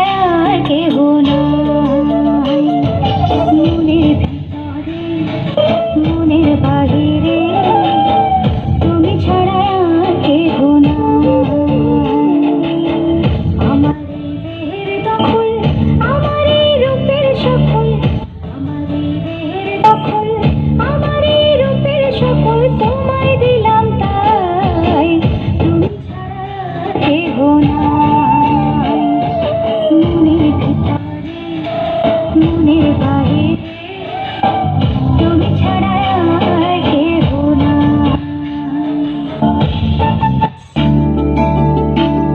ছাড়া কেহ মনের বাহিরে, তুমি ছাড়া কেহ আমার দেহের দখল রূপের সকল আমার দেহের রূপের সকল তোমায় দিল। You.